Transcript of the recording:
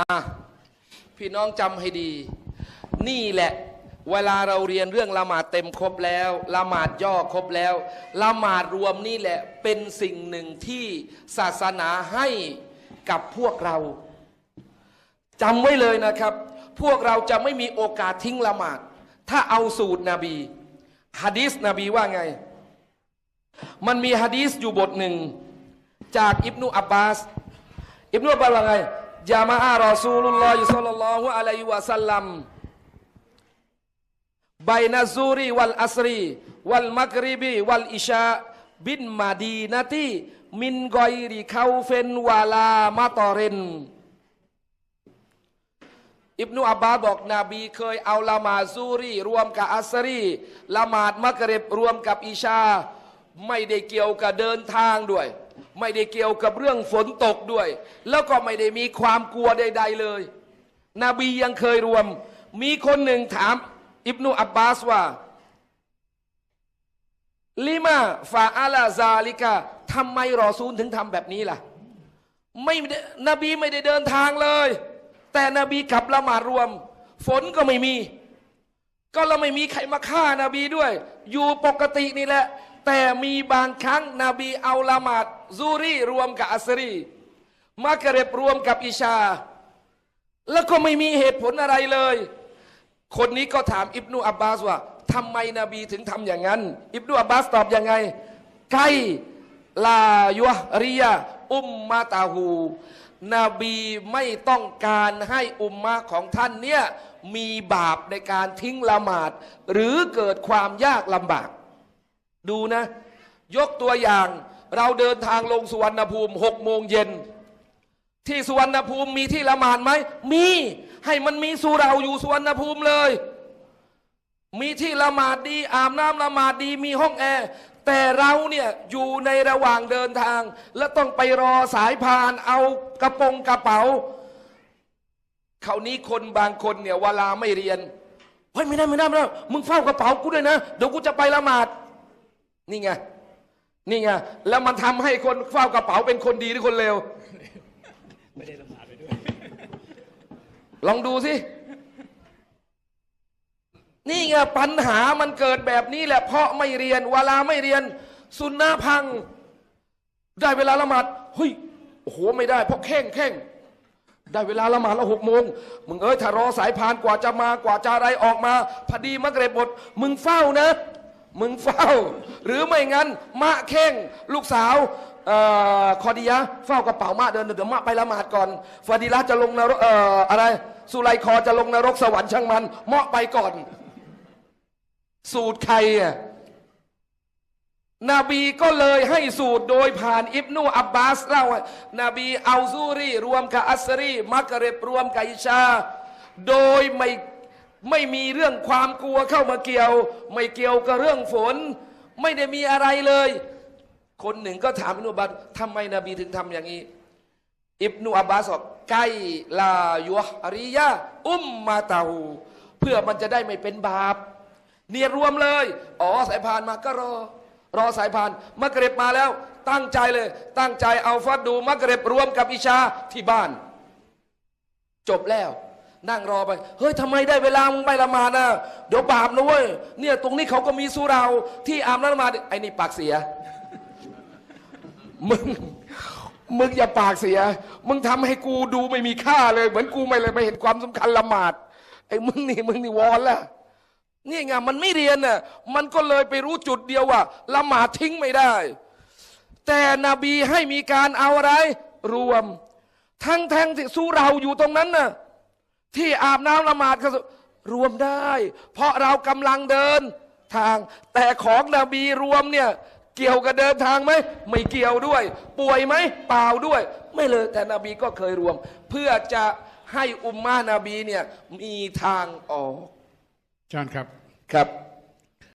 อะพี่น้องจำให้ดี นี่แหละ เวลาเราเรียนเรื่องละหมาดเต็มครบแล้วละหมาดย่อครบแล้วละหมาดรวมนี่แหละเป็นสิ่งหนึ่งที่ศาสนาให้กับพวกเราจำไว้เลยนะครับ พวกเราจะไม่มีโอกาสทิ้งละหมาด ถ้าเอาสูตรนบีฮะดีษนบีว่าไง มันมีฮะดีษอยู่บทหนึ่ง จากอิบนุอับบาส อิบนุอับบาสว่าไง ยามาอารอซูลุลลอฮิศ็อลลัลลอฮุอะลัยฮิวะสัลลัมไบนาซูรีวัลอัสรีวัลมักริบีวัลอิชาบินมาดีนาตีมินกอยริเขาเฟนวาลามาตอเรนอิบนุอับบาบอกนบีเคยเอาละมาซูรีรวมกับอัสรีละหมาดมักริบรวมกับอิชา ไม่ได้เกี่ยวกับเดินทางด้วย ไม่ได้เกี่ยวกับเรื่องฝนตกด้วย แล้วก็ไม่ได้มีความกลัวใด ๆเลย นบียังเคยรวม มีคนหนึ่งถาม อิบนุอับบาสว่าลิมาฟาอาลาซาลิกาทำไมรอซูลถึงทำแบบนี้ล่ะ ไม่นบีไม่ได้เดินทางเลย แต่นบีกลับละหมาดรวม ฝนก็ไม่มี ก็เราไม่มีใครมาฆ่านาบีด้วย อยู่ปกตินี่แหละ แต่มีบางครั้งนบีเอาละหมาดซูรีรวมกับอัสรีมักเร็บรวมกับอิชา แล้วก็ไม่มีเหตุผลอะไรเลย คนนี้ก็ถามอิบนุอับบาสว่าทำไมนบีถึงทำอย่างนั้น อิบนุอับบาสตอบยังไงไกลายุริยอุมมาตาหูนบีไม่ต้องการให้อุมมาของท่านเนี่ยมีบาปในการทิ้งละหมาด หรือเกิดความยากลำบาก ดูนะ ยกตัวอย่างเราเดินทางลงสุวรรณภูมิหกโมงเย็น ที่สุวรรณภูมิมีที่ละหมาดไหม มี ให้มันมีสุเราอยู่สุวรรณภูมิเลย มีที่ละหมาดดี อาบน้ำละหมาดดี มีห้องแอร์ แต่เราเนี่ยอยู่ในระหว่างเดินทาง และต้องไปรอสายพาน เอากระโปรงกระเป๋าเขาวนี้คนบางคนเนี่ยเวลาไม่เรียนเฮ้ยไม่ได้ไม่ได้ไม่ได้มึงเฝ้ากระเป๋ากูด้วยนะ เดี๋ยวกูจะไปละหมาด นี่ไงนี่ไงแล้วมันทำให้คนเฝ้ากระเป๋าเป็นคนดีหรือคนเลวไม่ได้ละหมาดไปด้วย ลองดูสินี่ไงปัญหามันเกิดแบบนี้แหละ เพราะไม่เรียนเวลาไม่เรียน สุนนะพัง ได้เวลาละหมาดเฮ้ยโอ้โหไม่ได้ เพราะแข่งแข่งได้เวลาละหมาดแล้วหกโมงมึงเอ้ยถ้ารอสายพานกว่าจะมากว่าจะอะไรออกมาพอดีมักเร็บดมึงเฝ้านะ มึงเฝ้า หรือไม่งั้น มะเข่งลูกสาวออคอดียะเฝ้ากระเป๋ามะเดินเดี๋ยวมะไปละหมาดก่อนฟาดีละจะลงนรกอออะไร สุไลคอจะลงนรกสวรรค์ช่างมันเมาะไปก่อน สูตรใครอะนบีก็เลยให้สูตรโดยผ่านอิบนุอับบาสเล่าว่าบีเอาซูรีรวมกับอัสรีมักเรบรวมกับอิชา โดยไม่ ไม่มีเรื่องความกลัวเข้ามาเกี่ยว ไม่เกี่ยวกับเรื่องฝน ไม่ได้มีอะไรเลย คนหนึ่งก็ถามอิบนุอับบาสทำไมนบีถึงทำอย่างนี้ อิบนุอับบาสบอกไกลายุฮริยะอุมมาตาหูเพื่อมันจะได้ไม่เป็นบาป เนี่ยรวมเลย อ๋อสายพานมาก็รอ รอสายพานมักเร็บมาแล้ว ตั้งใจเลย ตั้งใจเอาฟัดดูมักเร็บรวมกับอิชาที่บ้าน จบแล้ว นั่งรอไป เฮ้ยทำไมได้เวลามึงไปละหมาดนะเดี๋ยวบาปนะเว้ยเนี่ยตรงนี้เขาก็มีสุเราที่อาบน้ำละหมาดไอ้นี่ปากเสีย มึงมึงอย่าปากเสีย มึงทำให้กูดูไม่มีค่าเลย เหมือนกูไม่เลยไม่เห็นความสำคัญละหมาดไอ้มึงนี่มึงนี่วอนละนี่ไงมันไม่เรียนน่ะมันก็เลยไปรู้จุดเดียวว่าละหมาดทิ้งไม่ได้ แต่นบีให้มีการเอาอะไร รวม ทั้งแทงที่สู้เราอยู่ตรงนั้นน่ะ ที่อาบน้ำละหมาดก็รวมได้ เพราะเรากำลังเดินทาง แต่ของนบีรวมเนี่ยเกี่ยวกับเดินทางไหมไม่เกี่ยวด้วย ป่วยไหมเปล่าด้วย ไม่เลยแต่นบีก็เคยรวม เพื่อจะให้อุมมานาบีเนี่ยมีทางออกอาจารย์ครับครับ